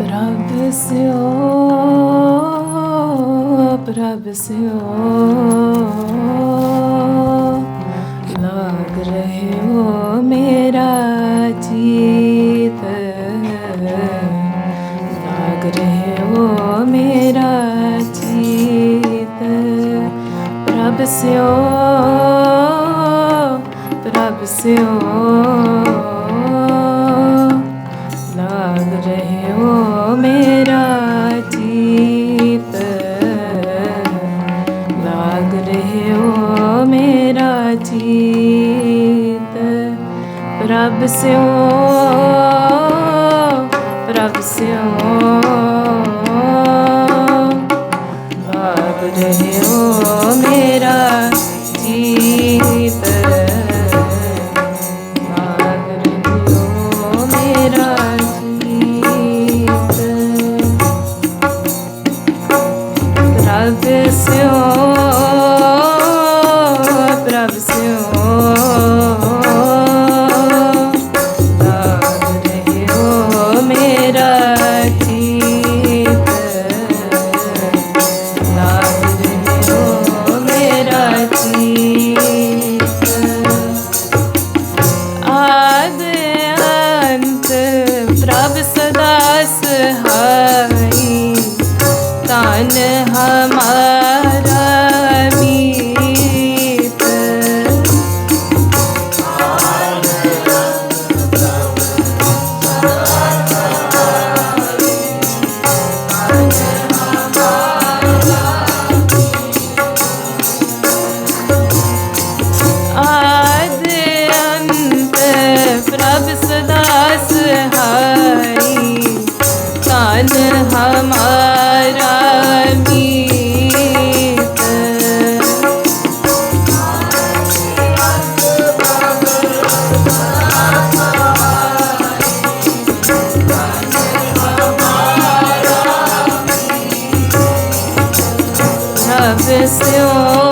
ਰੱਬ ਸਿਓ ਰੱਬ ਸਿਓ ਲਾਗ ਰਹੇ ਹੋ ਮੇਰਾ ਜੀਤ ਲਾਗ ਰਹੇ ਹੋ ਮੇਰਾ ਜੀਤ ਰੱਬ ਸਿਓ ਰੱਬ ਸਿਓ Abba, say, हमारा ও